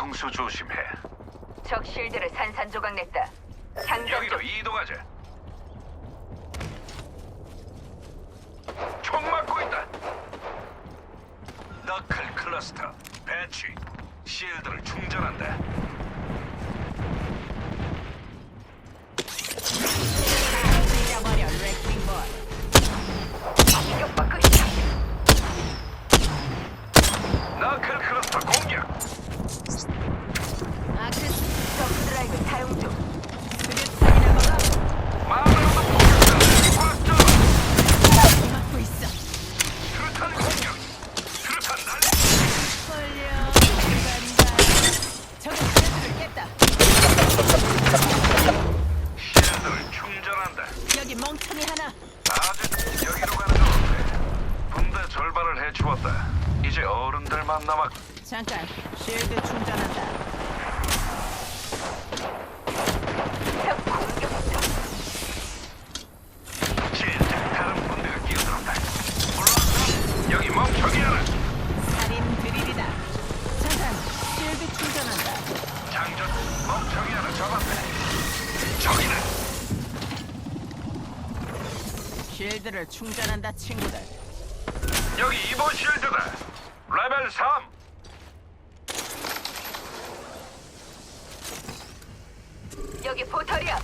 뒤통수 조심해. 적 실드를 산산조각 냈다. 장전 중. 여기로 이동하자. 총 맞고 있다. 너클 클러스터 배치. 실드를 충전한다. 잠깐. 실드 충전한다. 적 공격 중. 진짜 다른 군대가 끼어들었다. 올라왔어. 여기 멍청이 하나. 살인 드릴이다. 잠깐. 실드 충전한다. 장전 멍청이 하나 잡았네. 저기는 실드를 충전한다, 친구들. 여기 이번 실드다. 레벨 3. 여기 포털이야.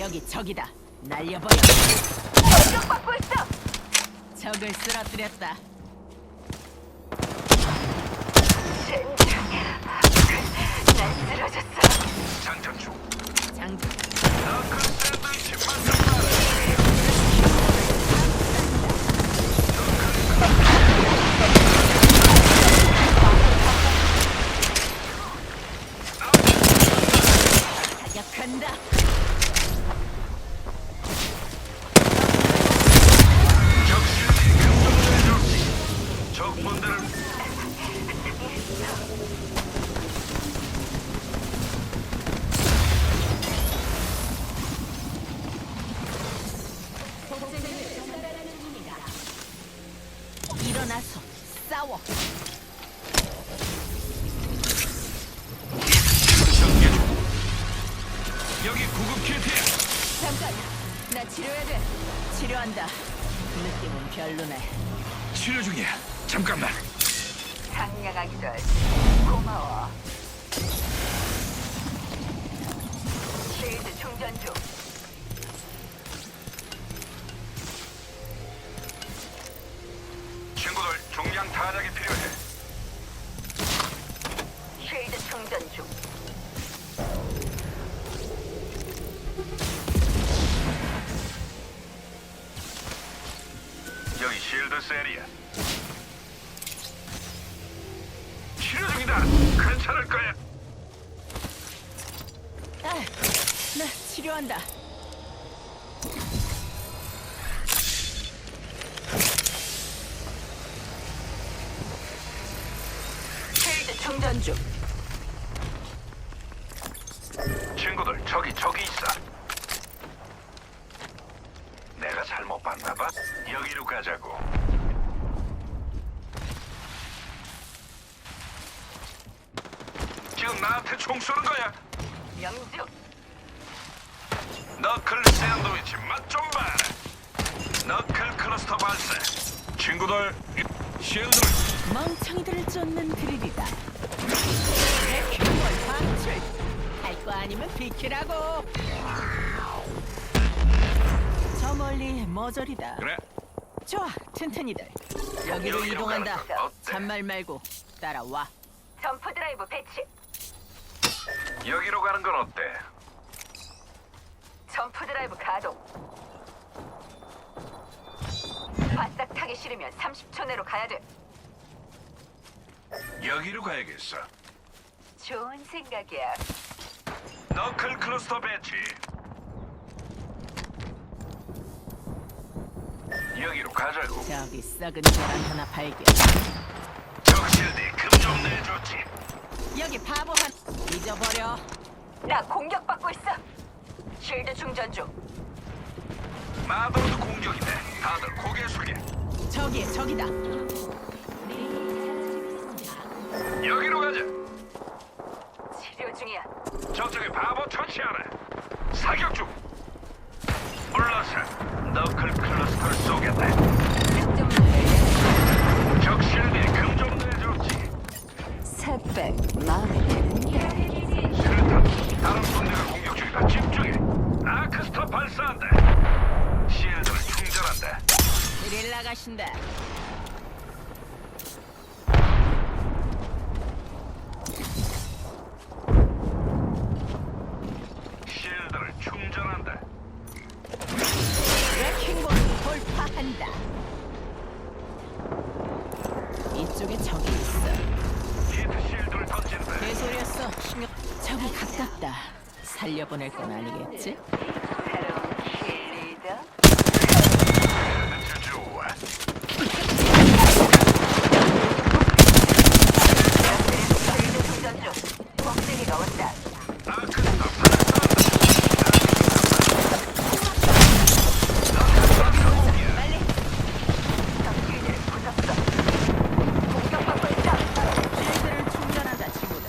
여기 적이다. 날려버려. 공격 받고 있어. 적을 쓰러뜨렸다. 일어나서 싸워. 여기 구급 키트야. 잠깐. 나 치료해야 돼. 치료한다. 느낌은 별로네. 치료 중이야. 잠깐만. 상냥하기도 하지. 고마워. 쉴드 충전 중. 셀이야. 치료 중이다. 괜찮을 거야. 아, 나 치료한다. 쉴드 충전 중. 친구들 저기 저기 있어. 내가 잘못 봤나 봐. 여기로 가자고. 지금 나한테 총 쏘는 거야. 명중. 너클 샌드위치 맛 좀 봐. 너클 클러스터 발사. 친구들 실드를 멍청이들을 쫓는 드릴이다. 레킹볼 방출. 할거 아니면 비키라고. 저 멀리 머저리다. 그래. 좋아, 튼튼이들. 여기로 여기로 이동한다. 가는 건 어때? 잔말 말고 따라와. 점프 드라이브 배치. 여기로 가는 건 어때? 점프 드라이브 가동. 바싹 타기 싫으면 30초 내로 가야 돼. 여기로 가야겠어. 좋은 생각이야. 너클 클러스터 배치. 여기로 가자고. 저기 썩은 계란 하나 발견. 적실드 금좀 내줬지. 여기 바보 한 잊어버려. 나 공격받고 있어. 쉴드 충전 중. 마더도 공격이네. 다들 고개 숙여. 저기에 저기다. 여기로 가자. 치료 중이야. 저쪽에 바보 처치하라. 사격 중. 물러서 너클 클러스터를 쏘겠다. 득점 적 실드에 금좀 내줬지. Setback 마음에 드는 수류탄 다른 군대가 공격 중이다. 집중해. 아크스터 발사한다. 실드를 충전한다. 일 나가신다. 살려보낼 건 아니겠지? 아주 좋아. 필드 충전 중. 꼭대기가 온다. 아크스터 발사한다. 적실들을 부쉈어. 공격받고 있다. 실드를 충전한다, 친구들.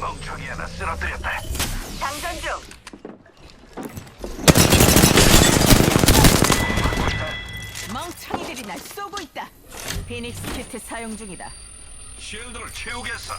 멍청이 하나 쓰러뜨렸다. 장전 중. 멍청이들이 날 쏘고 있다. 피닉스 키트 사용 중이다. 실드를 채우겠어.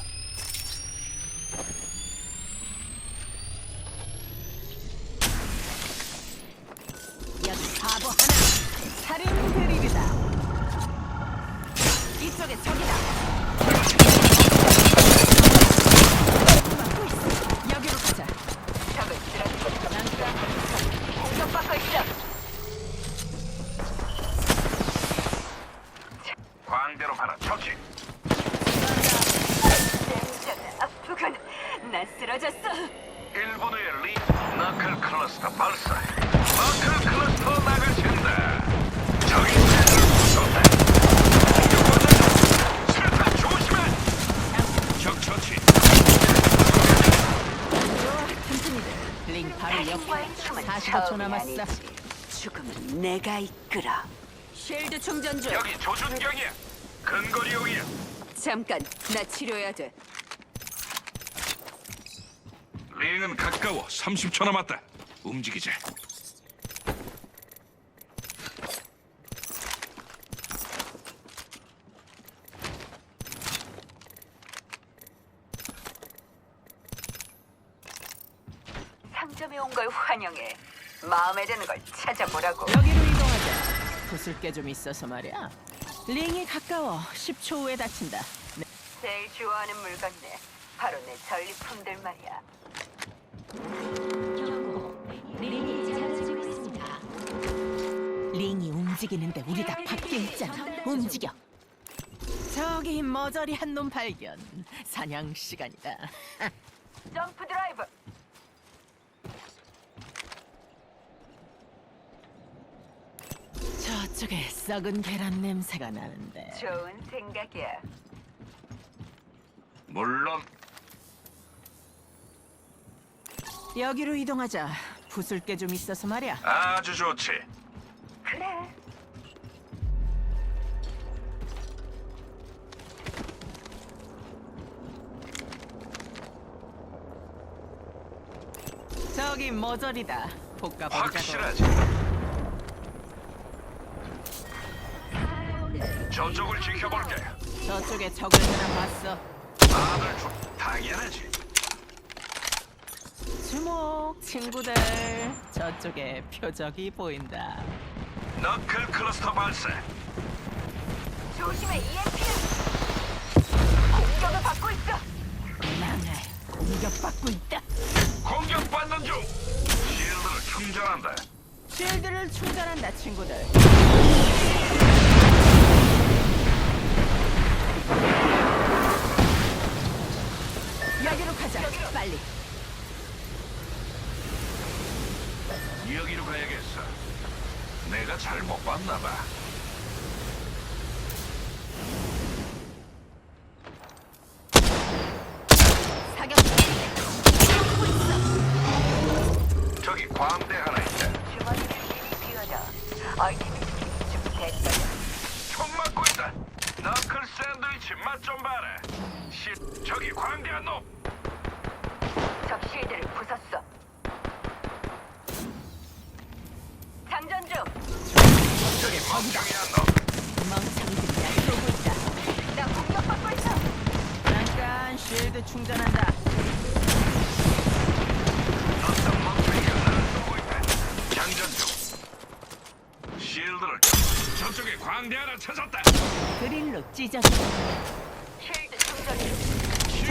춤은 45초 처음이 남았어. 아니지. 죽음은 내가 이끌어. 쉴드 충전 중. 여기 조준경이야. 근거리용이야. 잠깐, 나 치료해야 돼. 링은 가까워. 30초 남았다. 움직이자. 상점에 온 걸 환영해. 마음에 드는 걸 찾아보라고. 여기로 이동하자. 부술 게 좀 있어서 말이야. 링이 가까워. 10초 후에 다친다. 네, 제일 좋아하는 물건네. 바로 내 전리품들 말이야. 링이 움직이는데 우리 다 밖에 있잖아. 움직여. 저기 머저리 한 놈 발견. 사냥 시간이다. 점프 드라이브. 저쪽에 썩은 계란 냄새가 나는데. 좋은 생각이야. 물론 여기로 이동하자. 부술 게 좀 있어서 말이야. 아주 좋지. 그래. 저기 머저리다. 볶아보자고. 확실하지. 저쪽을 지켜볼게. 저쪽에 적을 하나 봤어. 다들 주... 당연하지. 주목 친구들. 저쪽에 표적이 보인다. 너클 클러스터 발사. 조심해 EMP. 공격을 받고 있어. 망할. 공격받고 있다. 공격받는 중. 실드를 충전한다. 쉴드를 충전한다 친구들. 여기로 가자. 빨리. 여기로 가야겠어. 내가 잘못 봤나 봐. 사격. 저기 광대 하나 있다. 주머니를 이리 비워라. 아이템이 준비됐어. 시 저기 광대한 놈. 적 실드를 부쉈어. 장전 중. 저기 멍청이한 놈. 멍청이들이 날 쏘고 있다. 나 공격받고 있어. 잠깐 쉴드 충전한다. 어떤 멍청이가 나를 쏘고 있다. 장전 중. 실드를 저쪽에 광대 하나 찾았다. 그릴로 찢어져.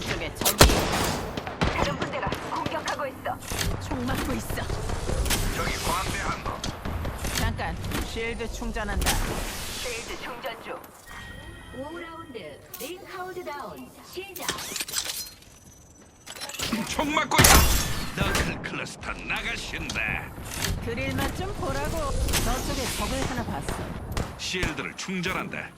저쪽에 적이 다른 분대가 공격하고 있어. 총 맞고 있어. 저기 광대한 놈. 잠깐 쉴드 충전한다. 실드 충전 중. 5라운드 링 카운트다운 시작 총 맞고 있다. 너클 클러스터 나가신다. 그릴 맛 좀 보라고. 저쪽에 적을 하나 봤어. 실드를 충전한다.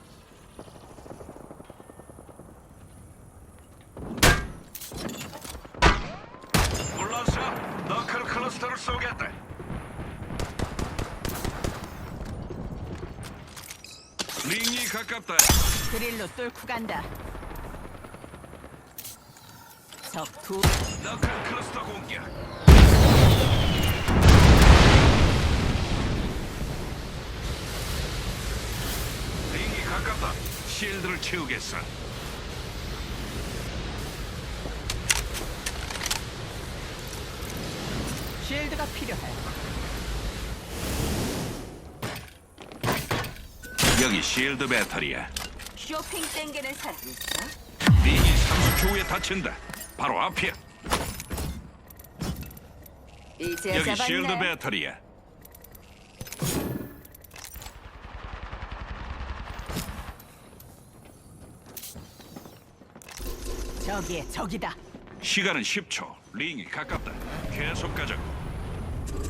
물러서 너클 클러스터를 쏘겠다. 링이 가깝다. 그릴로 뚫고 간다. 적 두. 너클 클러스터 공격. 링이 가깝다. 실드를 채우겠어. 쉴드가 필요해. 여기 실드 배터리야. 쇼핑 땡기는 사람 있어? 링이 30초 후에 다친다. 바로 앞이야. 이제 여기 실드 배터리야. 저기에 적이다. 시간은 10초. 링이 가깝다. 계속 가자고.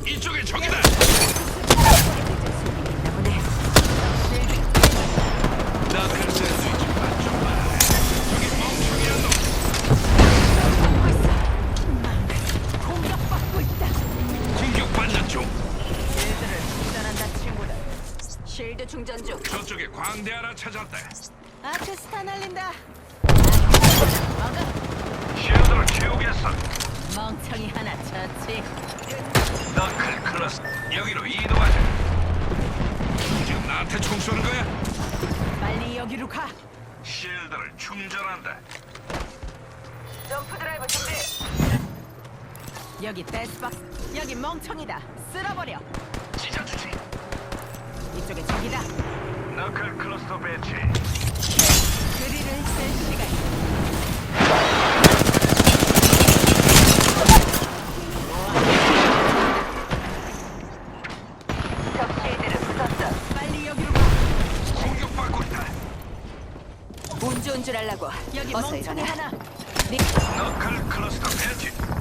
이쪽에 적이다. 실드 충전 중. 저쪽에 광대 하나 찾았다. 아크스타 날린다. 먹어. 실드를 채우겠어. 멍청이 하나 처치. 너클 클러스 여기로 이동하자. 지금 나한테 총 쏘는 거야? 빨리 여기로 가. 실드를 충전한다. 점프 드라이브 준비. 여기 데스박스. 여기 멍청이다. 쓸어버려. 찢어주지. 이쪽에 적이다. 너클 클러스터 배치. 그리를 쓸 시간. 적 실드를 부쉈어. 빨리 여기로 가. 공격받고 있다. 알라고. 여기 어서 멍청이 일어나. 하나. 너클 클러스터 배치.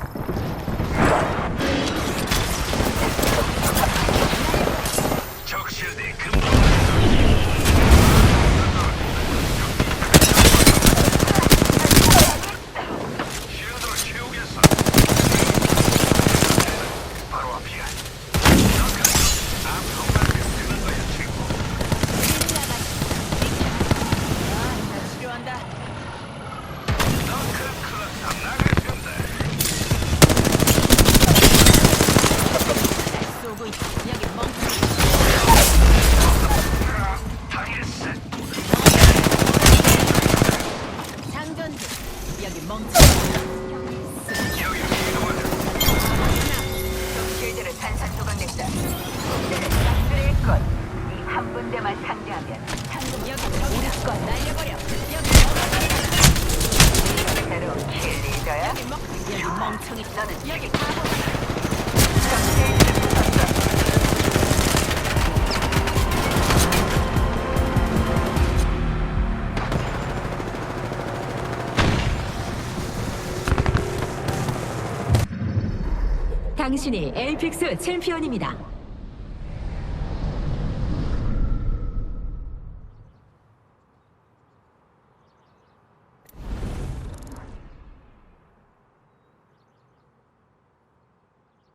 당신이 에이픽스 챔피언입니다.